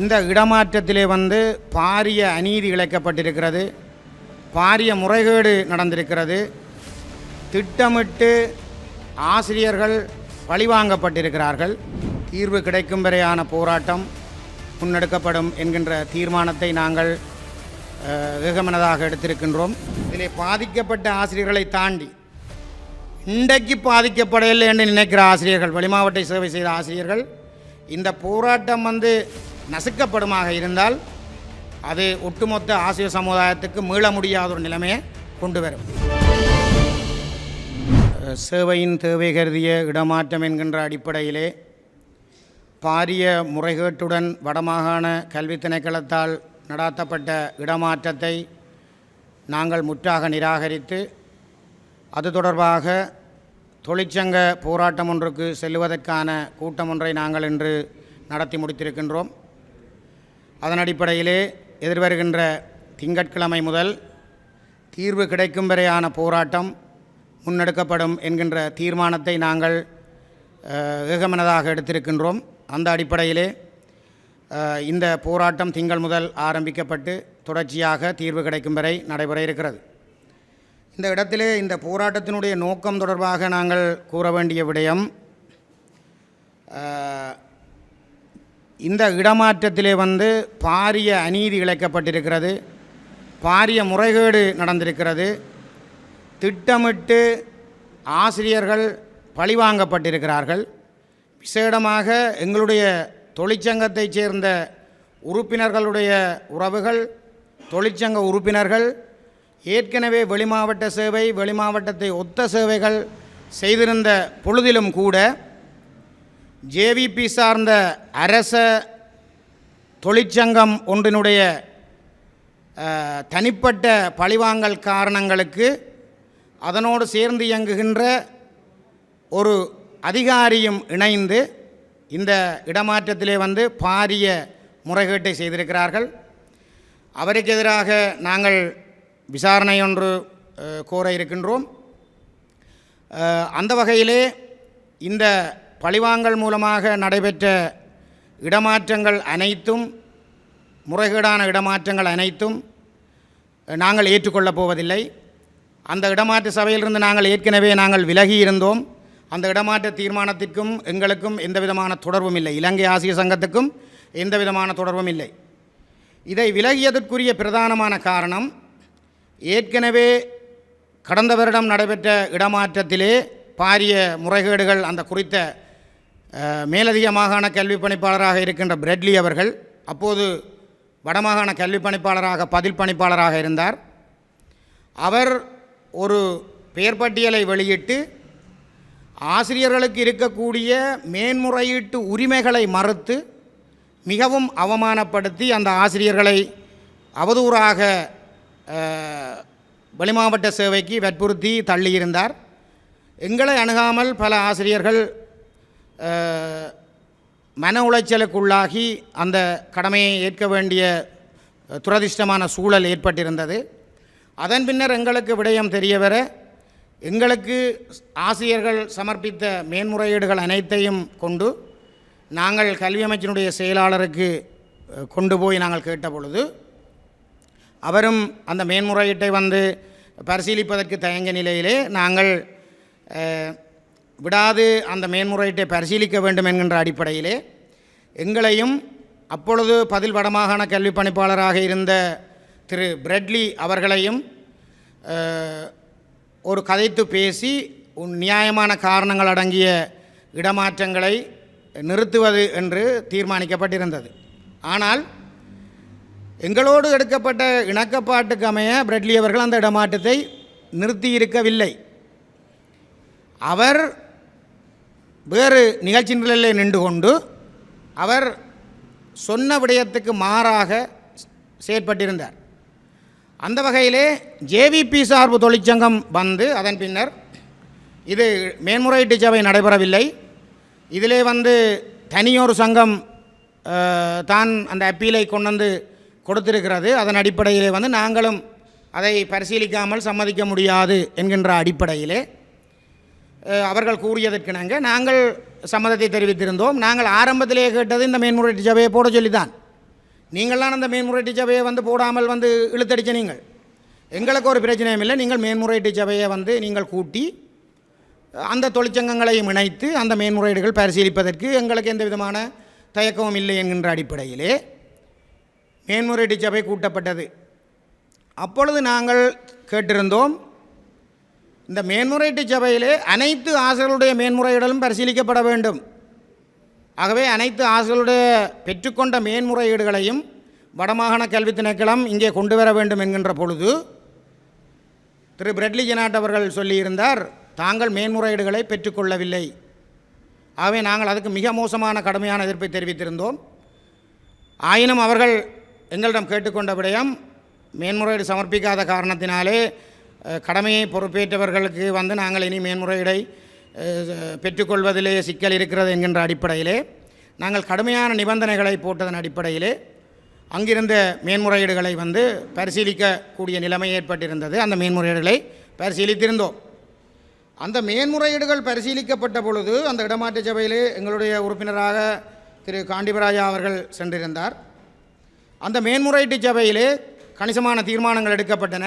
இந்த இடமாற்றத்திலே வந்து பாரிய அநீதி இழைக்கப்பட்டிருக்கிறது. பாரிய முறைகேடு நடந்திருக்கிறது. திட்டமிட்டு ஆசிரியர்கள் பழிவாங்கப்பட்டிருக்கிறார்கள். தீர்வு கிடைக்கும் வரையான போராட்டம் முன்னெடுக்கப்படும் என்கின்ற தீர்மானத்தை நாங்கள் வெகுமனதாக எடுத்திருக்கின்றோம். இதிலே பாதிக்கப்பட்ட ஆசிரியர்களை தாண்டி இன்றைக்கு பாதிக்கப்படவில்லை என்று நினைக்கிற ஆசிரியர்கள் வெளிமாவட்ட சேவை செய்த ஆசிரியர்கள் இந்த போராட்டம் வந்து நசுக்கப்படுமாக இருந்தால் அது ஒட்டுமொத்த ஆசிய சமுதாயத்துக்கு மீள முடியாத ஒரு நிலைமையை கொண்டு வரும். சேவையின் தேவை கருதிய இடமாற்றம் என்கின்ற அடிப்படையிலே பாரிய முறைகேட்டுடன் வடமாகாண கல்வி திணைக்களத்தால் நடாத்தப்பட்ட இடமாற்றத்தை நாங்கள் முற்றாக நிராகரித்து அது தொடர்பாக தொழிற்சங்க போராட்டம் ஒன்றுக்கு செல்லுவதற்கான கூட்டம் ஒன்றை நாங்கள் இன்று நடத்தி முடித்திருக்கின்றோம். அதன் அடிப்படையிலே எதிர்வருகின்ற திங்கட்கிழமை முதல் தீர்வு கிடைக்கும் வரையான போராட்டம் முன்னெடுக்கப்படும் என்கின்ற தீர்மானத்தை நாங்கள் ஏகமனதாக எடுத்திருக்கின்றோம். அந்த அடிப்படையிலே இந்த போராட்டம் திங்கள் முதல் ஆரம்பிக்கப்பட்டு தொடர்ச்சியாக தீர்வு கிடைக்கும் வரை நடைபெற இருக்கிறது. இந்த இடத்திலே இந்த போராட்டத்தினுடைய நோக்கம் தொடர்பாக நாங்கள் கூற வேண்டிய விடயம் இந்த இடமாற்றத்திலே வந்து பாரிய அநீதி இழைக்கப்பட்டிருக்கிறது. பாரிய முறைகேடு நடந்திருக்கிறது. திட்டமிட்டு ஆசிரியர்கள் பழிவாங்கப்பட்டிருக்கிறார்கள். விசேடமாக எங்களுடைய தொழிற்சங்கத்தைச் சேர்ந்த உறுப்பினர்களுடைய உறவுகள் தொழிற்சங்க உறுப்பினர்கள் ஏற்கனவே வெளிமாவட்ட சேவை வெளிமாவட்டத்தை ஒத்த சேவைகள் செய்திருந்த பொழுதிலும் கூட ஜேவிபி சார்ந்த அரச தொழிற்சங்கம் ஒன்றினுடைய தனிப்பட்ட பழிவாங்கல் காரணங்களுக்கு அதனோடு சேர்ந்து இயங்குகின்ற ஒரு அதிகாரியும் இணைந்து இந்த இடமாற்றத்திலே வந்து பாரிய முறைகேட்டை செய்திருக்கிறார்கள். அவருக்கு எதிராக நாங்கள் விசாரணை ஒன்று கோர இருக்கின்றோம். அந்த வகையிலே இந்த பழிவாங்கல் மூலமாக நடைபெற்ற இடமாற்றங்கள் அனைத்தும் முறைகேடான இடமாற்றங்கள் அனைத்தும் நாங்கள் ஏற்றுக்கொள்ளப் போவதில்லை. அந்த இடமாற்ற சபையிலிருந்து நாங்கள் ஏற்கனவே நாங்கள் விலகி இருந்தோம். அந்த இடமாற்ற தீர்மானத்திற்கும் எங்களுக்கும் எந்த விதமான தொடர்பும் இல்லை. இலங்கை ஆசிய சங்கத்துக்கும் எந்த விதமான தொடர்பும் இல்லை. இதை விலகியதற்குரிய பிரதானமான காரணம் ஏற்கனவே கடந்த வருடம் நடைபெற்ற இடமாற்றத்திலே பாரிய முறைகேடுகள் அந்த குறித்த மேலதிக மாகாண கல்வி பணிப்பாளராக இருக்கின்ற பிரெட்லி அவர்கள் அப்போது வடமாகாண கல்வி பணிப்பாளராக பதில் பணிப்பாளராக இருந்தார். அவர் ஒரு பெயர் பட்டியலை வெளியிட்டு ஆசிரியர்களுக்கு இருக்கக்கூடிய மேன்முறையீட்டு உரிமைகளை மறுத்து மிகவும் அவமானப்படுத்தி அந்த ஆசிரியர்களை அவதூறாக வெளிமாவட்ட சேவைக்கு வற்புறுத்தி தள்ளியிருந்தார். எங்களை அணுகாமல் பல ஆசிரியர்கள் மன உளைச்சலுக்குள்ளாகி அந்த கடமையை ஏற்க வேண்டிய துரதிர்ஷ்டமான சூழல் ஏற்பட்டிருந்தது. அதன் பின்னர் எங்களுக்கு விடயம் தெரிய வர எங்களுக்கு ஆசிரியர்கள் சமர்ப்பித்த மேன்முறையீடுகள் அனைத்தையும் கொண்டு நாங்கள் கல்வி அமைச்சினுடைய செயலாளருக்கு கொண்டு போய் நாங்கள் கேட்ட பொழுது அவரும் அந்த மேன்முறையீட்டை வந்து பரிசீலிப்பதற்கு தயங்க நிலையிலே நாங்கள் விடாது அந்த மேன்முறையீட்டை பரிசீலிக்க வேண்டும் என்கின்ற அடிப்படையிலே எங்களையும் அப்பொழுது பதில் வடமாகாண கல்வி பணிப்பாளராக இருந்த திரு பிரெட்லி அவர்களையும் ஒரு கதைத்து பேசி உன் நியாயமான காரணங்கள் அடங்கிய இடமாற்றங்களை நிறுத்துவது என்று தீர்மானிக்கப்பட்டிருந்தது. ஆனால் எங்களோடு எடுக்கப்பட்ட இணக்கப்பாட்டுக்கு அமைய பிரெட்லி அவர்கள் அந்த இடமாற்றத்தை நிறுத்தியிருக்கவில்லை. அவர் வேறு நிகழ்ச்சி நிலையில் நின்று கொண்டு அவர் சொன்ன விடயத்துக்கு மாறாக செயற்பட்டிருந்தார். அந்த வகையிலே ஜேவிபி சார்பு தொழிற்சங்கம் வந்து அதன் பின்னர் இது மேன்முறையீட்டு சபை நடைபெறவில்லை. இதிலே வந்து தனியொரு சங்கம் தான் அந்த அப்பீலை கொண்டு வந்து கொடுத்திருக்கிறது. அதன் அடிப்படையிலே வந்து நாங்களும் அதை பரிசீலிக்காமல் சம்மதிக்க முடியாது என்கின்ற அடிப்படையிலே அவர்கள் கூறியதற்கிணங்க நாங்கள் சம்மதத்தை தெரிவித்திருந்தோம். நாங்கள் ஆரம்பத்திலே கேட்டது இந்த மேன்முறையீட்டு சபையை போட சொல்லித்தான். நீங்கள்லாம் அந்த மேன்முறையீட்டு சபையை வந்து போடாமல் வந்து இழுத்தடிச்ச நீங்கள். எங்களுக்கு ஒரு பிரச்சனையும் இல்லை. நீங்கள் மேன்முறையீட்டு சபையை வந்து நீங்கள் கூட்டி அந்த தொழிற்சங்கங்களையும் இணைத்து அந்த மேன்முறையீடுகள் பரிசீலிப்பதற்கு எங்களுக்கு எந்த விதமான தயக்கமும் இல்லை என்கின்ற அடிப்படையிலே மேன்முறையீட்டு சபை கூட்டப்பட்டது. அப்பொழுது நாங்கள் கேட்டிருந்தோம் இந்த மேன்முறையீட்டு சபையிலே அனைத்து ஆசிரியர்களுடைய மேன்முறையீடலும் பரிசீலிக்கப்பட வேண்டும். ஆகவே அனைத்து ஆசிரியர்களுடைய பெற்றுக்கொண்ட மேன்முறையீடுகளையும் வடமாகாண கல்வி திணைக்களம் இங்கே கொண்டு வர வேண்டும் என்கின்ற பொழுது திரு பிரெட்லி ஜெனாட் அவர்கள் சொல்லியிருந்தார் தாங்கள் மேன்முறையீடுகளை பெற்றுக்கொள்ளவில்லை. ஆகவே நாங்கள் அதுக்கு மிக மோசமான கடுமையான எதிர்ப்பை தெரிவித்திருந்தோம். ஆயினும் அவர்கள் எங்களிடம் கேட்டுக்கொண்ட விடயம் மேன்முறையீடு சமர்ப்பிக்காத காரணத்தினாலே கடமையை பொறுப்பேற்றவர்களுக்கு வந்து நாங்கள் இனி மேன்முறையீடை பெற்றுக்கொள்வதிலே சிக்கல் இருக்கிறது என்கின்ற அடிப்படையிலே நாங்கள் கடுமையான நிபந்தனைகளை போட்டதன் அடிப்படையிலே அங்கிருந்த மேன்முறையீடுகளை வந்து பரிசீலிக்கக்கூடிய நிலைமை ஏற்பட்டிருந்தது. அந்த மேன்முறையீடுகளை பரிசீலித்திருந்தோம். அந்த மேன்முறையீடுகள் பரிசீலிக்கப்பட்ட பொழுது அந்த இடமாற்ற சபையிலே எங்களுடைய உறுப்பினராக திரு காண்டிபராஜா அவர்கள் சென்றிருந்தார். அந்த மேன்முறையீட்டு சபையிலே கணிசமான தீர்மானங்கள் எடுக்கப்பட்டன.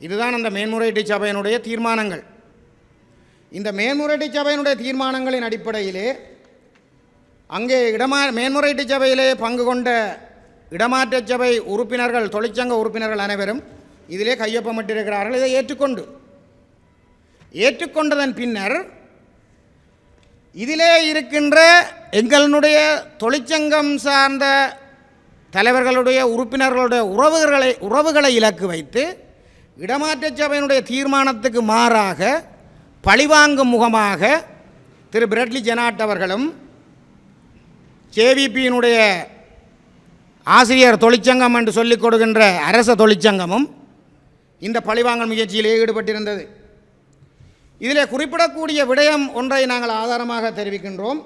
இதுதான் அந்த மேன்முறையீட்டு சபையினுடைய தீர்மானங்கள். இந்த மேன்முறையீட்டு சபையினுடைய தீர்மானங்களின் அடிப்படையிலே அங்கே இடமா மேன்முறையீட்டு சபையிலே பங்கு கொண்ட இடமாற்ற சபை உறுப்பினர்கள் தொழிற்சங்க உறுப்பினர்கள் அனைவரும் இதிலே கையொப்பமிட்டிருக்கிறார்கள். இதை ஏற்றுக்கொண்டு. ஏற்றுக்கொண்டதன் பின்னர் இதிலே இருக்கின்ற எங்களுடைய தொழிற்சங்கம் சார்ந்த தலைவர்களுடைய உறுப்பினர்களுடைய உறவுகளை உறவுகளை இலக்கு வைத்து இடமாற்ற சபையினுடைய தீர்மானத்துக்கு மாறாக பழிவாங்கும் முகமாக திரு பிரெட்லி ஜெனாட் அவர்களும் ஜேவிபியினுடைய ஆசிரியர் தொழிற்சங்கம் என்று சொல்லிக் கொடுக்கின்ற அரச தொழிற்சங்கமும் இந்த பழிவாங்கல் முயற்சியில் ஈடுபட்டிருந்தது. இதில் குறிப்பிடக்கூடிய விடயம் ஒன்றை நாங்கள் ஆதாரமாக தெரிவிக்கின்றோம்.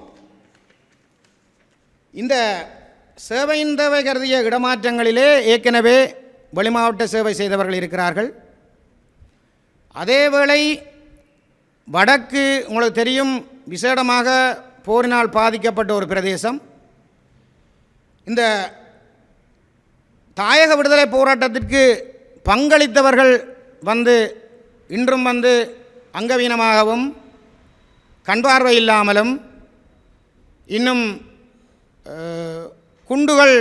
இந்த சேவையின் தேவை கருதிய இடமாற்றங்களிலே ஏற்கனவே வெளிமாவட்ட சேவை செய்தவர்கள் இருக்கிறார்கள். அதேவேளை வடக்கு உங்களுக்கு தெரியும் விசேடமாக போரினால் பாதிக்கப்பட்ட ஒரு பிரதேசம். இந்த தாயக விடுதலை போராட்டத்திற்கு பங்களித்தவர்கள் வந்து இன்றும் வந்து அங்கவீனமாகவும் கண்பார்வை இல்லாமலும் இன்னும் குண்டுகள்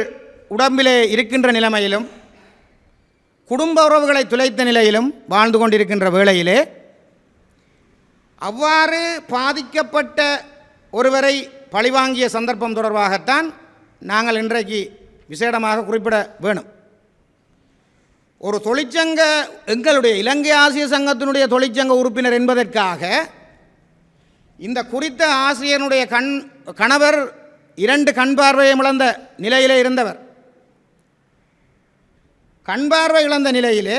உடம்பிலே இருக்கின்ற நிலைமையிலும் குடும்ப உறவுகளை துளைத்த நிலையிலும் வாழ்ந்து கொண்டிருக்கின்ற வேளையிலே அவ்வாறு பாதிக்கப்பட்ட ஒருவரை பழிவாங்கிய சந்தர்ப்பம் தொடர்பாகத்தான் நாங்கள் இன்றைக்கு விசேடமாக குறிப்பிட வேணும். ஒரு தொழிற்சங்க எங்களுடைய இலங்கை ஆசிய சங்கத்தினுடைய தொழிற்சங்க உறுப்பினர் என்பதற்காக இந்த குறித்த ஆசிரியனுடைய கண் கணவர் இரண்டு கண் பார்வையை இழந்த நிலையிலே இருந்தவர். கண் பார்வை இழந்த நிலையிலே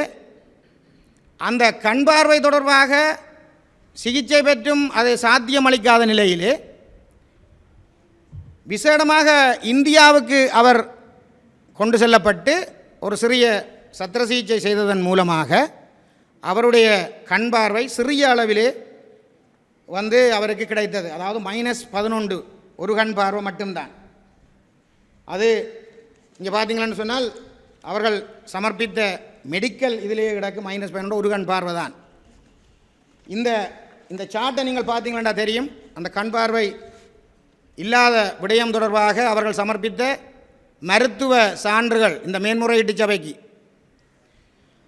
அந்த கண் பார்வை தொடர்பாக சிகிச்சை பெற்றும் அதை சாத்தியமளிக்காத நிலையிலே விசேடமாக இந்தியாவுக்கு அவர் கொண்டு செல்லப்பட்டு ஒரு சிறிய சத்திர சிகிச்சை செய்ததன் மூலமாக அவருடைய கண் பார்வை சிறிய அளவிலே வந்து அவருக்கு கிடைத்தது. அதாவது மைனஸ் பதினொன்று. ஒரு கண் பார்வை மட்டும்தான். அது இங்கே பார்த்தீங்களான்னு சொன்னால் அவர்கள் சமர்ப்பித்த மெடிக்கல் இதிலேயே கிடக்கு மைனஸ் பதினொன்று ஒரு கண் பார்வை தான். இந்த இந்த சார்ட்டை நீங்கள் பார்த்தீங்களா தெரியும். அந்த கண் பார்வை இல்லாத விடயம் தொடர்பாக அவர்கள் சமர்ப்பித்த மருத்துவ சான்றுகள் இந்த மேன்முறையீட்டு சபைக்கு.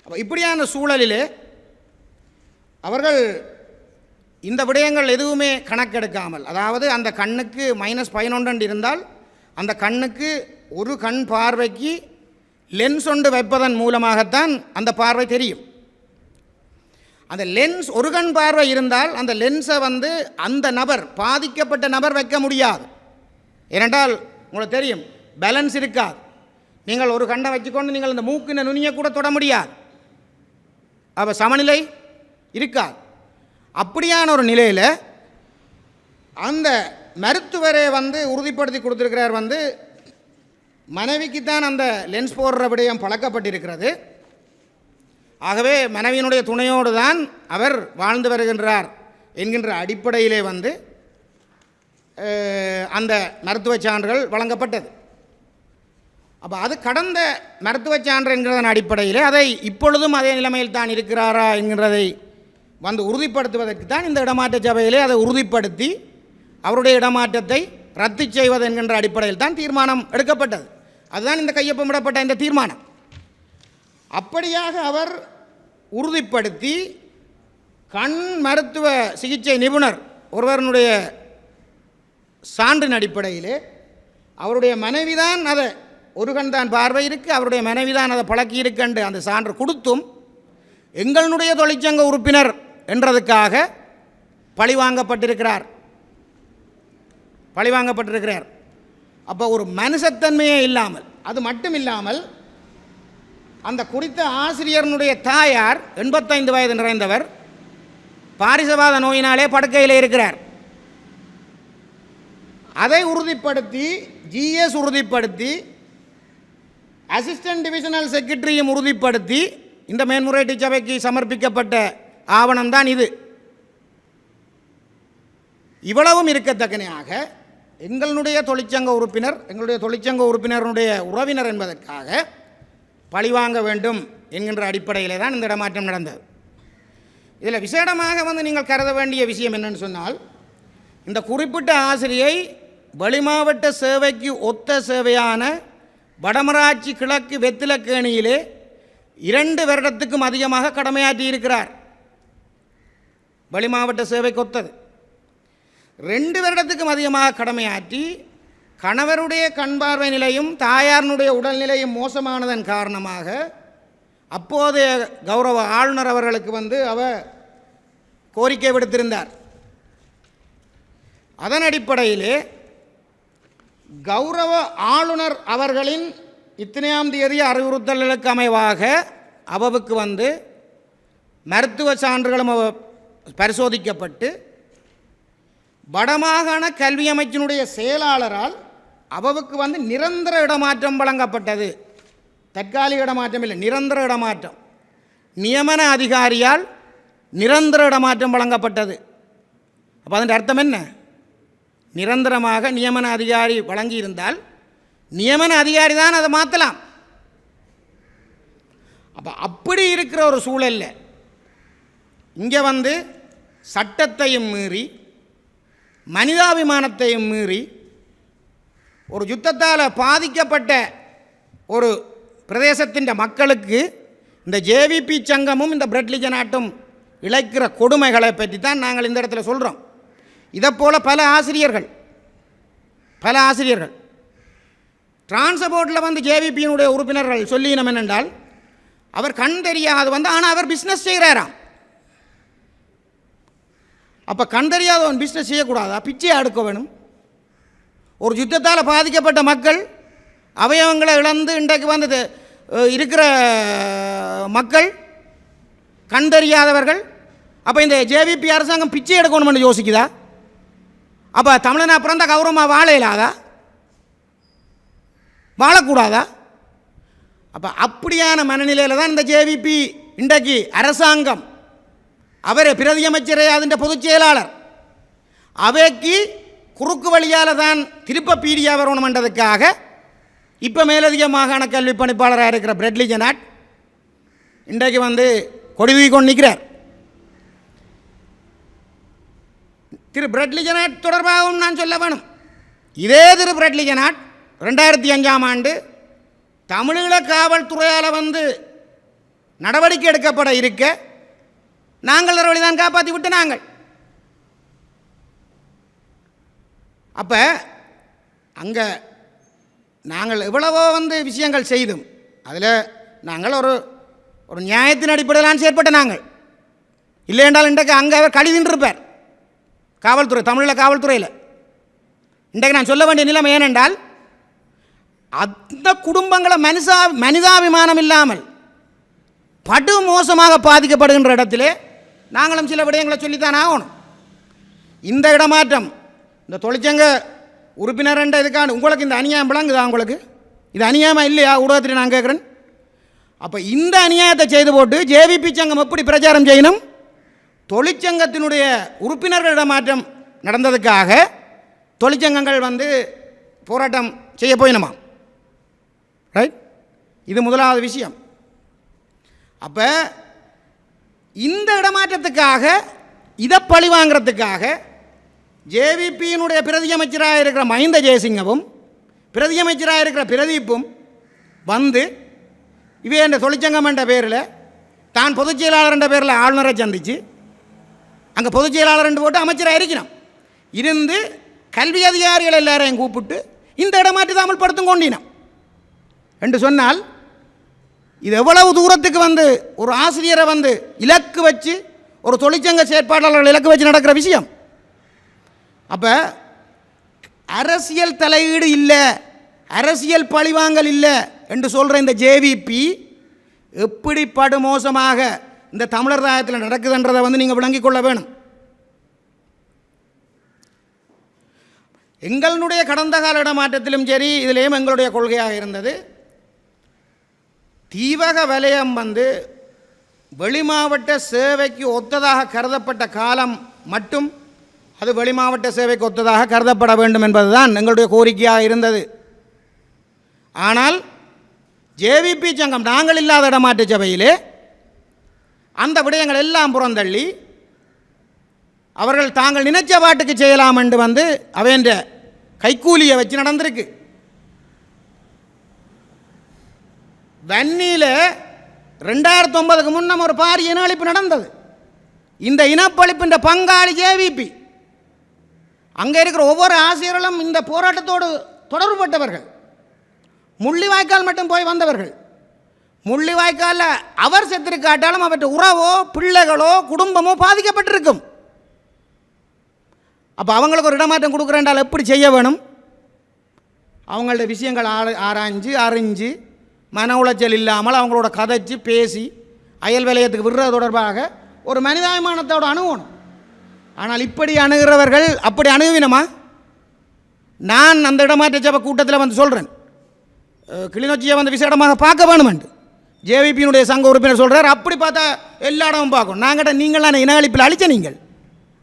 அப்போ இப்படியான சூழலிலே அவர்கள் இந்த விடயங்கள் எதுவுமே கணக்கெடுக்காமல் அதாவது அந்த கண்ணுக்கு மைனஸ் பதினொன்று இருந்தால் அந்த கண்ணுக்கு ஒரு கண் பார்வைக்கு லென்ஸ் ஒன்று வைப்பதன் மூலமாகத்தான் அந்த பார்வை தெரியும். அந்த லென்ஸ் ஒரு கண் பார்வை இருந்தால் அந்த லென்ஸை வந்து அந்த நபர் பாதிக்கப்பட்ட நபர் வைக்க முடியாது. ஏனென்றால் உங்களுக்கு தெரியும் பேலன்ஸ் இருக்காது. நீங்கள் ஒரு கண்டை வச்சுக்கொண்டு நீங்கள் அந்த மூக்கின நுனியை கூட தொட முடியாது. அப்போ சமநிலை இருக்காது. அப்படியான ஒரு நிலையில் அந்த மருத்துவரை வந்து உறுதிப்படுத்தி கொடுத்துருக்கிறார் வந்து மனைவிக்குத்தான் அந்த லென்ஸ் போடுற விடயம் பழக்கப்பட்டிருக்கிறது. ஆகவே மனைவியினுடைய துணையோடு தான் அவர் வாழ்ந்து வருகின்றார் என்கின்ற அடிப்படையிலே வந்து அந்த மருத்துவ சான்றுகள் வழங்கப்பட்டது. அப்போ அது கடந்த மருத்துவ சான்று என்கிறதன் அடிப்படையில் அதை இப்பொழுதும் அதே நிலைமையில் தான் இருக்கிறாரா என்கிறதை வந்து உறுதிப்படுத்துவதற்கு தான் இந்த இடமாற்ற சபையிலே அதை உறுதிப்படுத்தி அவருடைய இடமாற்றத்தை ரத்து செய்வது என்கின்ற அடிப்படையில் தான் தீர்மானம் எடுக்கப்பட்டது. அதுதான் இந்த கையொப்பமிடப்பட்ட இந்த தீர்மானம். அப்படியாக அவர் உறுதிப்படுத்தி கண் மருத்துவ சிகிச்சை நிபுணர் ஒருவரனுடைய சான்றின் அடிப்படையிலே அவருடைய மனைவிதான் அதை ஒரு கண் தான் பார்வை இருக்கு அவருடைய மனைவிதான் அதை பழக்கி இருக்கண்டு அந்த சான்று கொடுத்தும் எங்களுடைய தொழிற்சங்க உறுப்பினர் என்றதுக்காக பழிவாங்கப்பட்டிருக்கிறார். பழிவாங்கப்பட்டிருக்கிறார். அப்போ ஒரு மனுஷத்தன்மையே இல்லாமல் அது மட்டும் இல்லாமல் அந்த குறித்த ஆசிரியர்னுடைய தாயார் எண்பத்தைந்து வயது நிறைந்தவர் பாரிசவாத நோயினாலே படுக்கையில் இருக்கிறார். அதை உறுதிப்படுத்தி ஜிஎஸ் உறுதிப்படுத்தி அசிஸ்டன்ட் டிவிஷனல் செக்ரட்டரியும் உறுதிப்படுத்தி இந்த மேன்முறையீட்டு சபைக்கு சமர்ப்பிக்கப்பட்ட ஆவணம்தான் இது. இவ்வளவும் இருக்கத்தக்கனையாக எங்களுடைய தொழிற்சங்க உறுப்பினர் எங்களுடைய தொழிற்சங்க உறுப்பினருடைய உறவினர் என்பதற்காக பழிவாங்க வேண்டும் என்கின்ற அடிப்படையிலே தான் இந்த இடமாற்றம் நடந்தது. இதில் விசேடமாக வந்து நீங்கள் கருத வேண்டிய விஷயம் என்னென்னு சொன்னால் இந்த குறிப்பிட்ட ஆசிரியை வெளிமாவட்ட சேவைக்கு ஒத்த சேவையான வடமராட்சி கிழக்கு வெத்திலக்கேணியிலே இரண்டு வருடத்துக்கும் அதிகமாக கடமையாற்றி இருக்கிறார் வெளிமாவட்ட சேவைக்கு ஒத்தது. ரெண்டு வருடத்துக்கும் அதிகமாக கடமையாற்றி கணவருடைய கண்பார்வை நிலையும் தாயாரினுடைய உடல்நிலையும் மோசமானதன் காரணமாக அப்போதைய கௌரவ ஆளுநர் அவர்களுக்கு வந்து அவ கோரிக்கை விடுத்திருந்தார். அதன் அடிப்படையிலே கௌரவ ஆளுநர் அவர்களின் இத்தனையாம் தேதி அறிவுறுத்தல்களுக்கு அமைவாக அவவுக்கு வந்து மருத்துவ சான்றுகளும் அவ பரிசோதிக்கப்பட்டு வடமாகாண கல்வி அமைச்சினுடைய செயலாளரால் அவவுக்கு வந்து நிரந்தர இடமாற்றம் வழங்கப்பட்டது. தற்காலிக இடமாற்றம் இல்லை நிரந்தர இடமாற்றம். நியமன அதிகாரியால் நிரந்தர இடமாற்றம் வழங்கப்பட்டது. அப்போ அதன் அர்த்தம் என்ன? நிரந்தரமாக நியமன அதிகாரி வழங்கியிருந்தால் நியமன அதிகாரி தான் அதை மாற்றலாம் அப்போ அப்படி இருக்கிற ஒரு சூழல்ல இங்கே வந்து சட்டத்தையும் மீறி மனிதாபிமானத்தையும் மீறி ஒரு யுத்தத்தால் பாதிக்கப்பட்ட ஒரு பிரதேசத்தின் மக்களுக்கு இந்த ஜேவிபி சங்கமும் இந்த பிரெட்லிஜ நாட்டும் இழைக்கிற கொடுமைகளை பற்றி தான் நாங்கள் இந்த இடத்துல சொல்கிறோம் இதைப்போல் பல ஆசிரியர்கள் பல ஆசிரியர்கள் டிரான்ஸ்போர்ட்டில் வந்து ஜேவிபியினுடைய உறுப்பினர்கள் சொல்லினோம் என்னென்றால் அவர் கண் தெரியாது வந்து ஆனால் அவர் பிஸ்னஸ் செய்கிறாராம் அப்போ கண்டறியாதவன் பிஸ்னஸ் செய்யக்கூடாதா? பிச்சையை அடுக்க வேணும். ஒரு யுத்தத்தால் பாதிக்கப்பட்ட மக்கள் அவயவங்களை இழந்து இன்றைக்கு வந்து இருக்கிற மக்கள் கண் தெரியாதவர்கள் அப்போ இந்த ஜேவிபி அரசாங்கம் பிச்சை எடுக்கணும்னு யோசிக்குதா? அப்போ தமிழனா பிறந்த கௌரவமாக வாழ வாழக்கூடாதா? அப்போ அப்படியான மனநிலையில் தான் இந்த ஜேவிபி இன்றைக்கு அரசாங்கம் அவர் பிரதியமைச்சர் அதிൻ്റെ பொதுச் செயலாளர். அவைக்கு குறுக்கு வழியால் தான் திருப்ப பீடியா வரணுமென்றதுக்காக இப்போ மேலதிக மாகாண கல்வி பணிப்பாளராக இருக்கிற பிரெட்லி ஜெனாட் இன்றைக்கு வந்து கொடி கொண்டு நிற்கிறார் திரு பிரெட்லி ஜெனாட் தொடர்பாகவும் நான் சொல்ல வேணும். இதே திரு பிரெட்லி ஜெனாட் ரெண்டாயிரத்தி அஞ்சாம் ஆண்டு தமிழீழ காவல்துறையால் வந்து நடவடிக்கை எடுக்கப்பட இருக்க நாங்கள் ஒரு வழிதான் காப்பாற்றி விட்டு நாங்கள். அப்போ அங்கே நாங்கள் எவ்வளவோ வந்து விஷயங்கள் செய்தும் அதில் நாங்கள் ஒரு ஒரு நியாயத்தின் அடிப்படையிலான செயற்பட்ட நாங்கள். இல்லை என்றால் இன்றைக்கு அங்கே அவர் கழிதின்றிருப்பார் காவல்துறை தமிழில் காவல்துறையில். இன்றைக்கு நான் சொல்ல வேண்டிய நிலைமை ஏனென்றால் அந்த குடும்பங்களை மனுஷா மனிதாபிமானம் இல்லாமல் படு மோசமாக பாதிக்கப்படுகின்ற இடத்திலே நாங்களும் சில விடயங்களை சொல்லித்தான் ஆகணும். இந்த இடமாற்றம் இந்த தொழிற்சங்க உறுப்பினர்ன்ற இதுக்கான உங்களுக்கு இந்த அநியாயம் விளங்குதா உங்களுக்கு? இது அநியாயமாக இல்லையா? ஊடகத்தில் நான் கேட்குறேன். அப்போ இந்த அநியாயத்தை செய்து போட்டு ஜேவிபி சங்கம் எப்படி பிரச்சாரம் செய்யணும்? தொழிற்சங்கத்தினுடைய உறுப்பினர்கள் இடமாற்றம் நடந்ததுக்காக தொழிற்சங்கங்கள் வந்து போராட்டம் செய்ய போயினுமா? ரைட் இது முதலாவது விஷயம். அப்போ இந்த இடமாற்றத்துக்காக இதை பழி வாங்குறதுக்காக ஜேவிபியினுடைய பிரதியமைச்சராக இருக்கிற மஹிந்த ஜெயசிங்கவும் பிரதியமைச்சராக இருக்கிற பிரதீப்பும் வந்து இவே என்ற தொழிற்சங்கம் என்ற பேரில் தான் பொதுச் செயலாளர் என்ற பேரில் ஆளுநரை சந்தித்து அங்கே பொதுச் செயலாளர் என்று போட்டு அமைச்சராக இருக்கணும் இருந்து கல்வி அதிகாரிகள் எல்லாரையும் கூப்பிட்டு இந்த இடமாற்றி தான் அமல்படுத்தும் கொண்டினோம் என்று சொன்னால் இது எவ்வளவு தூரத்துக்கு வந்து ஒரு ஆசிரியரை வந்து இலக்கு வச்சு ஒரு தொழிற்சங்க செயற்பாட்டாளர்கள் இலக்கு வச்சு நடக்கிற விஷயம்? அப்போ அரசியல் தலையீடு இல்லை அரசியல் பழிவாங்கல் இல்லை என்று சொல்கிற இந்த ஜேவிபி எப்படி படுமோசமாக இந்த தமிழர் தாயத்தில் நடக்குதுன்றதை வந்து நீங்கள் விளங்கிக் கொள்ள வேணும். எங்களுடைய கடந்த கால இடமாற்றத்திலும் சரி இதிலேயும் எங்களுடைய கொள்கையாக இருந்தது. தீவக வலயம் வந்து வெளிமாவட்ட சேவைக்கு ஒத்ததாக கருதப்பட்ட காலம் மட்டும் அது வெளிமாவட்ட சேவைக்கு ஒத்ததாக கருதப்பட வேண்டும் என்பதுதான் எங்களுடைய கோரிக்கையாக இருந்தது. ஆனால் ஜேவிபி சங்கம் நாங்கள் இல்லாத இடமாற்று சபையிலே அந்த விடயங்கள் எல்லாம் புறந்தள்ளி அவர்கள் தாங்கள் நினைச்ச பாட்டுக்கு செய்யலாம் என்று வந்து அவன்ற கைக்கூலியை வச்சு நடந்திருக்கு. வன்னியில் ரெண்டாயிரத்தி ஒன்பதுக்கு முன்னம் ஒரு பாரிய இனஅழிப்பு நடந்தது. இந்த இனப்பழிப்பின் பங்காளி ஜேவிபி அங்கே இருக்கிற ஒவ்வொரு ஆசிரியர்களும் இந்த போராட்டத்தோடு தொடர்புபட்டவர்கள். முள்ளிவாய்க்கால் மட்டும் போய் வந்தவர்கள். முள்ளிவாய்க்காலில் அவர் செத்திருக்காட்டாலும் அவற்றை உறவோ பிள்ளைகளோ குடும்பமோ பாதிக்கப்பட்டிருக்கும். அப்போ அவங்களுக்கு ஒரு இடமாற்றம் கொடுக்குறேன்றால் எப்படி செய்ய வேணும்? அவங்கள்ட்ட விஷயங்கள் ஆராய்ஞ்சு அறிஞ்சு மன உளைச்சல் இல்லாமல் அவங்களோட கதைச்சு பேசி அயல் விலையத்துக்கு விடுறது தொடர்பாக ஒரு மனிதாபிமானத்தோடு அணுகணும். ஆனால் இப்படி அணுகிறவர்கள் அப்படி அணுகுவினமா? நான் அந்த இடமாற்ற சபை கூட்டத்தில் வந்து சொல்கிறேன் கிளிநொச்சியை வந்து விசேடமாக பார்க்க வேணுமெண்டு ஜேவிபியினுடைய சங்க உறுப்பினர் சொல்கிறார் அப்படி பார்த்தா எல்லா இடமும் பார்க்கணும். நாங்கிட்ட நீங்களான இன அழிப்பில் அழிச்ச நீங்கள்?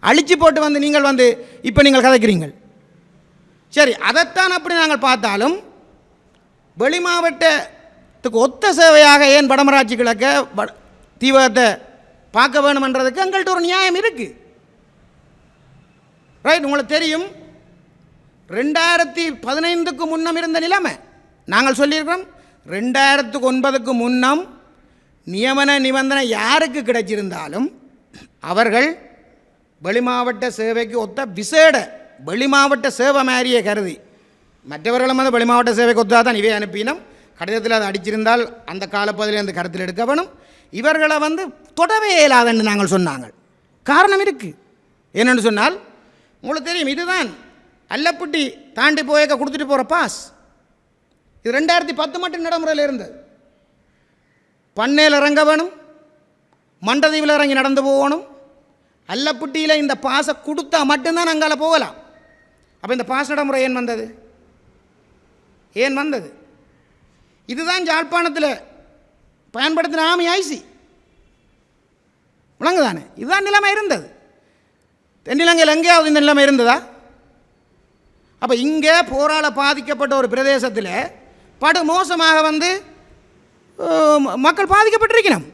அழிச்சு போட்டு வந்து நீங்கள் வந்து இப்போ நீங்கள் கதைக்கிறீங்கள்? சரி அதைத்தான் அப்படி நாங்கள் பார்த்தாலும் வெளி மாவட்ட இதுக்கு ஒத்த சேவையாக ஏன் வடமராட்சி கிழக்க வட பார்க்க வேணுமன்றதுக்கு எங்கள்கிட்ட ஒரு நியாயம் இருக்குது ரைட் உங்களுக்கு தெரியும். ரெண்டாயிரத்தி பதினைந்துக்கு முன்னம் இருந்த நிலைமை. நாங்கள் சொல்லியிருக்கிறோம். ரெண்டாயிரத்துக்கு ஒன்பதுக்கு முன்னம் நியமன நிபந்தனை யாருக்கு கிடைச்சிருந்தாலும் அவர்கள் வெளிமாவட்ட சேவைக்கு ஒத்த விசேட வெளிமாவட்ட சேவை மாதிரியே கருதி. மற்றவர்களும் வந்து வெளிமாவட்ட சேவைக்கு ஒத்தா தான் இவை அனுப்பினோம். கடிதத்தில் அதை அடிச்சிருந்தால் அந்த காலப்பகுதியில் அந்த கருத்தில் எடுக்க வேணும். இவர்களை வந்து தொடவே இயலாதன்னு நாங்கள் சொன்னாங்க காரணம் இருக்குது என்னென்னு சொன்னால் உங்களுக்கு தெரியும் இதுதான் அல்லப்புட்டி தாண்டி போயக்க கொடுத்துட்டு போகிற பாஸ். இது ரெண்டாயிரத்தி பத்து மட்டும் நடைமுறையில் இருந்தது. பண்ணையில் இறங்க வேணும் மண்டதீவில் இறங்கி நடந்து போகணும். அல்லப்புட்டியில் இந்த பாஸை கொடுத்தா மட்டும்தான் அங்கால போகலாம். அப்போ இந்த பாஸ் நடைமுறை ஏன் வந்தது? ஏன் வந்தது? இதுதான் ஜாழ்ப்பாணத்தில் பயன்படுத்தின ஆமை ஆய்சி விளங்குதானே இதுதான் நிலைமை இருந்தது. தென்னிலங்கையில் எங்கேயாவது இந்த நிலைமை இருந்ததா? அப்போ இங்கே போரால் பாதிக்கப்பட்ட ஒரு பிரதேசத்தில் படு மோசமாக வந்து மக்கள் பாதிக்கப்பட்டிருக்கணும்.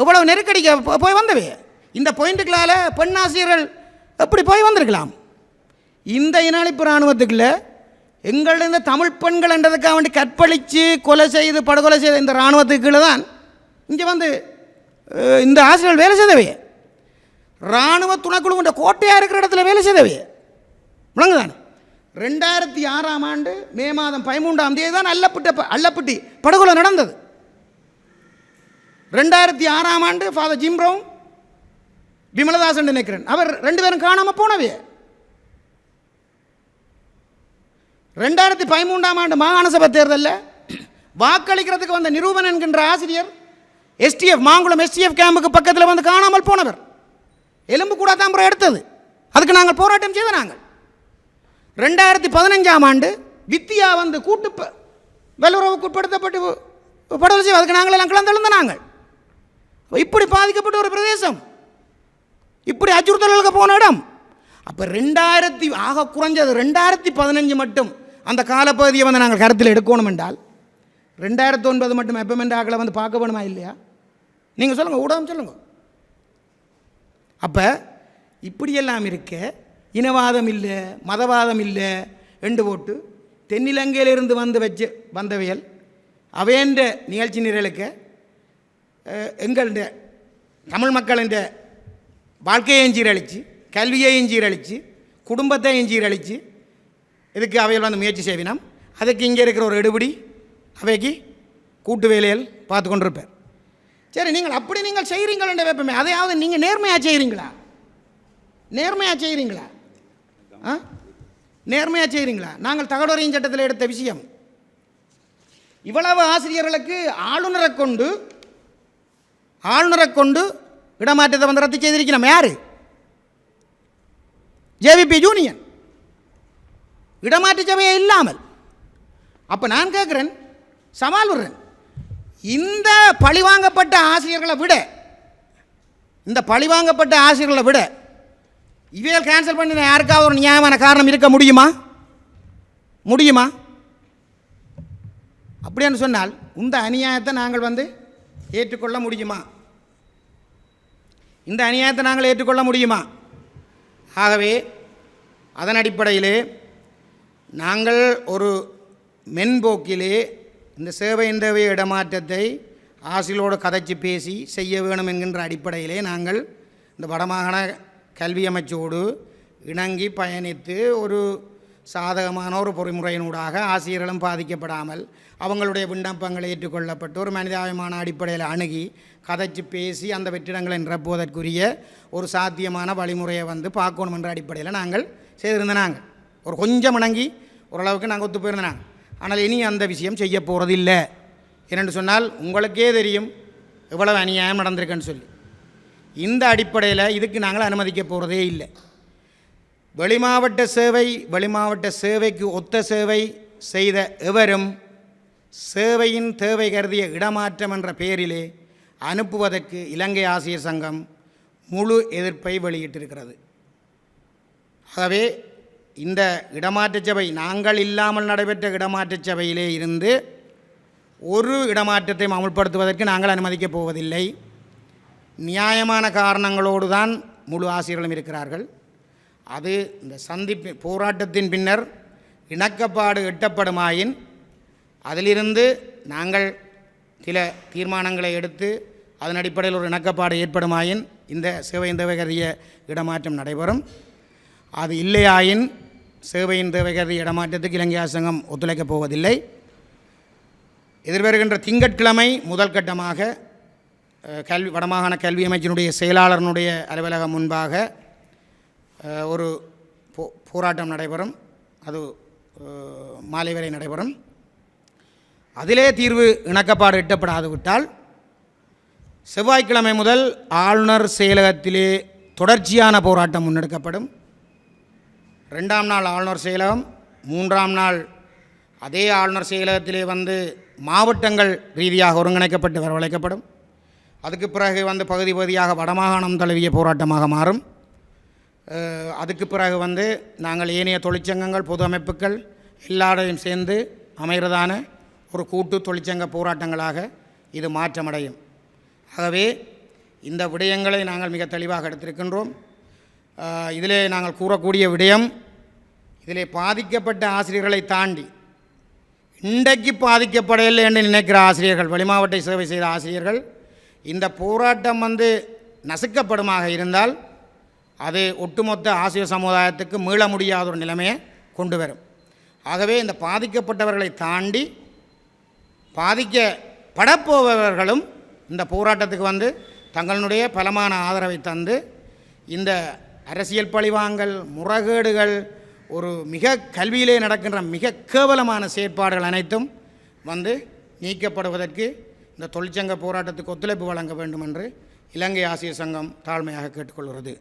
இவ்வளவு நெருக்கடிக்க போய் வந்தவே? இந்த பாயிண்ட்டுகளால் பெண்ணாசிரியர்கள் எப்படி போய் வந்திருக்கலாம்? இந்த இனஅழிப்பு இராணுவத்துக்குள்ளே எங்களுடைய தமிழ் பெண்கள் என்றதுக்காக வேண்டி கற்பழித்து கொலை செய்து படுகொலை செய்த இந்த இராணுவத்துக்குள்ள தான் இங்கே வந்து இந்த ஆசிரியர்கள் வேலை செய்தவையே. இராணுவ துணைக்குழு கோட்டையாக இருக்கிற இடத்துல வேலை செய்தவையே. விளங்குதானே? ரெண்டாயிரத்தி ஆறாம் ஆண்டு மே மாதம் பதிமூன்றாம் தேதி தான் அல்லப்பட்ட அல்லப்பட்டி படுகொலை நடந்தது. ரெண்டாயிரத்தி ஆறாம் ஆண்டு ஃபாதர் ஜிம் விமலதாசன் நினைக்கிறேன். அவர் ரெண்டு பேரும் காணாமல் போனவே ரெண்டாயிரத்தி பதிமூன்றாம் ஆண்டு மாகாண சபை தேர்தலில் வாக்களிக்கிறதுக்கு வந்த நிரூபன் என்கின்ற ஆசிரியர் எஸ்டிஎஃப் மாங்குளம் எஸ்டிஎஃப் கேம்புக்கு பக்கத்தில் வந்து காணாமல் போனவர். எலும்பு கூட தாம்பரம் எடுத்தது. அதுக்கு நாங்கள் போராட்டம் செய்த நாங்கள். ரெண்டாயிரத்தி பதினஞ்சாம் ஆண்டு வித்தியா வந்து கூட்டு ப- வல்லுறவுக்கு உட்படுத்தப்பட்டு ப- செய்வோம் அதுக்கு நாங்கள் எல்லாம் கலந்தெழுந்த நாங்கள். இப்படி பாதிக்கப்பட்ட ஒரு பிரதேசம். இப்படி அச்சுறுத்தல்களுக்கு போன இடம். அப்போ ரெண்டாயிரத்தி ஆக குறைஞ்சது ரெண்டாயிரத்தி பதினஞ்சு மட்டும் அந்த காலப்பகுதியை வந்து நாங்கள் கருத்தில் எடுக்கணும் என்றால் ரெண்டாயிரத்து ஒன்பது மட்டும் எப்பமெண்ட் ஆக்களை வந்து பார்க்க வேணுமா இல்லையா? நீங்கள் சொல்லுங்கள் ஊடகம் சொல்லுங்கள் அப்போ இப்படியெல்லாம் இருக்க இனவாதம் இல்லை மதவாதம் இல்லை ரெண்டு போட்டு தென்னிலங்கையிலிருந்து வந்து வச்சு வந்தவையல் அவையன்ற நிகழ்ச்சி நிரலுக்கு எங்கள்ட தமிழ் மக்களின் வாழ்க்கையையும் சீரழித்து கல்வியையும் சீரழித்து குடும்பத்தையும் சீரழித்து இதுக்கு அவையில் வந்து முயற்சி செய்வினோம்? அதுக்கு இங்கே இருக்கிற ஒரு எடுபடி அவைக்கு கூட்டு வேலையில் பார்த்து கொண்டிருப்பார். சரி நீங்கள் அப்படி நீங்கள் செய்கிறீங்களே வைப்பமே அதையாவது நீங்கள் நேர்மையாக செய்கிறீங்களா? நேர்மையாக செய்கிறீங்களா? ஆ? நேர்மையாக செய்கிறீங்களா? நாங்கள் தகவலறியும் சட்டத்தில் எடுத்த விஷயம். இவ்வளவு ஆசிரியர்களுக்கு ஆளுநரை கொண்டு ஆளுநரை கொண்டு இடமாற்றத்தை வந்து ரத்து செய்திருக்கிறோம். யார்? ஜேவிபி ஜூனியன் இடமாற்று சபையே இல்லாமல். அப்போ நான் கேட்குறேன் சவால் விடுறேன். இந்த பழிவாங்கப்பட்ட ஆசிரியர்களை விட இந்த பழிவாங்கப்பட்ட ஆசிரியர்களை விட இவையில் கேன்சல் பண்ணின யாருக்காவது ஒரு நியாயமான காரணம் இருக்க முடியுமா? முடியுமா? அப்படின்னு சொன்னால் இந்த அநியாயத்தை நாங்கள் வந்து ஏற்றுக்கொள்ள முடியுமா? இந்த அநியாயத்தை நாங்கள் ஏற்றுக்கொள்ள முடியுமா? ஆகவே அதன் அடிப்படையிலே நாங்கள் ஒரு மென்போக்கிலே இந்த சேவை தேவை இடமாற்றத்தை ஆசிலோடு கதைச்சி பேசி செய்ய வேணும் என்கின்ற அடிப்படையிலே நாங்கள் இந்த வடமாகாண கல்வி அமைச்சோடு இணங்கி பயணித்து ஒரு சாதகமான ஒரு பொறிமுறையினூடாக ஆசிரியர்களும் பாதிக்கப்படாமல் அவங்களுடைய விண்ணப்பங்களை ஏற்றுக்கொள்ளப்பட்டு ஒரு மனிதாபிமான அடிப்படையில் அணுகி கதைச்சு பேசி அந்த வெற்றிடங்களை நிரப்புவதற்குரிய ஒரு சாத்தியமான வழிமுறையை வந்து பார்க்கணும் என்ற அடிப்படையில் நாங்கள் செய்திருந்த நாங்கள். ஒரு கொஞ்சம் இணங்கி ஓரளவுக்கு நாங்கள் ஒத்து போயிருந்த ஆனால் இனி அந்த விஷயம் செய்ய போகிறதில்லை என்னென்று சொன்னால் உங்களுக்கே தெரியும் எவ்வளவு அநியாயம் நடந்திருக்குன்னு சொல்லி. இந்த அடிப்படையில் இதுக்கு நாங்கள் அனுமதிக்க போகிறதே இல்லை. வெளிமாவட்ட சேவை வெளிமாவட்ட சேவைக்கு ஒத்த சேவை செய்த எவரும் சேவையின் தேவை கருதிய இடமாற்றம் என்ற பெயரிலே அனுப்புவதற்கு இலங்கை ஆசிரியர் சங்கம் முழு எதிர்ப்பை வெளியிட்டிருக்கிறது. ஆகவே இந்த இடமாற்ற சபை நாங்கள் இல்லாமல் நடைபெற்ற இடமாற்ற சபையிலே இருந்து ஒரு இடமாற்றத்தையும் அமுல்படுத்துவதற்கு நாங்கள் அனுமதிக்கப் போவதில்லை. நியாயமான காரணங்களோடு தான் முழு ஆசிரியர்களும் இருக்கிறார்கள். அது இந்த சந்திப்பு போராட்டத்தின் பின்னர் இணக்கப்பாடு எட்டப்படுமாயின் அதிலிருந்து நாங்கள் சில தீர்மானங்களை எடுத்து அதன் அடிப்படையில் ஒரு இணக்கப்பாடு ஏற்படுமாயின் இந்த சிவ தேவை இடமாற்றம் நடைபெறும். அது இல்லையாயின் சேவையின் தேவை கருதிய இடமாற்றத்துக்கு இலங்கை அரசாங்கம் ஒத்துழைக்கப் போவதில்லை. எதிர்வருகின்ற திங்கட்கிழமை முதல் கட்டமாக கல்வி வடமாகாண கல்வி அமைச்சினுடைய செயலாளர்னுடைய அலுவலகம் முன்பாக ஒரு போ போராட்டம் நடைபெறும். அது மாலை வரை நடைபெறும். அதிலே தீர்வு இணக்கப்பாடு எட்டப்படாது விட்டால் செவ்வாய்க்கிழமை முதல் ஆளுநர் செயலகத்திலே தொடர்ச்சியான போராட்டம் முன்னெடுக்கப்படும். ரெண்டாம் நாள் ஆளுநர் செயலகம் மூன்றாம் நாள் அதே ஆளுநர் செயலகத்திலே வந்து மாவட்டங்கள் ரீதியாக ஒருங்கிணைக்கப்பட்டு வரவழைக்கப்படும். அதுக்கு பிறகு வந்து பகுதி பகுதியாக வடமாகாணம் தழுவிய போராட்டமாக மாறும். அதுக்கு பிறகு வந்து நாங்கள் ஏனைய தொழிற்சங்கங்கள் பொது அமைப்புகள் எல்லாரையும் சேர்ந்து அமைகிறதான ஒரு கூட்டு தொழிற்சங்க போராட்டங்களாக இது மாற்றமடையும். ஆகவே இந்த விடயங்களை நாங்கள் மிக தெளிவாக எடுத்திருக்கின்றோம். இதிலே நாங்கள் கூறக்கூடிய விடயம் இதிலே பாதிக்கப்பட்ட ஆசிரியர்களை தாண்டி இன்றைக்கு பாதிக்கப்படவில்லை என்று நினைக்கிற ஆசிரியர்கள் வெளிமாவட்ட சேவை செய்த ஆசிரியர்கள் இந்த போராட்டம் வந்து நசுக்கப்படுமாக இருந்தால் அது ஒட்டுமொத்த ஆசிரியர் சமுதாயத்துக்கு மீள முடியாத ஒரு நிலைமையை கொண்டு வரும். ஆகவே இந்த பாதிக்கப்பட்டவர்களை தாண்டி பாதிக்கப்படப்போபவர்களும் இந்த போராட்டத்துக்கு வந்து தங்களுடைய பலமான ஆதரவை தந்து இந்த அரசியல் பழிவாங்கல் முறைகேடுகள் ஒரு மிக கல்வியிலே நடக்கின்ற மிக கேவலமான செயற்பாடுகள் அனைத்தும் வந்து நீக்கப்படுவதற்கு இந்த தொழிற்சங்க போராட்டத்துக்கு ஒத்துழைப்பு வழங்க வேண்டும் என்று இலங்கை ஆசிய சங்கம் தாழ்மையாக கேட்டுக்கொள்கிறது.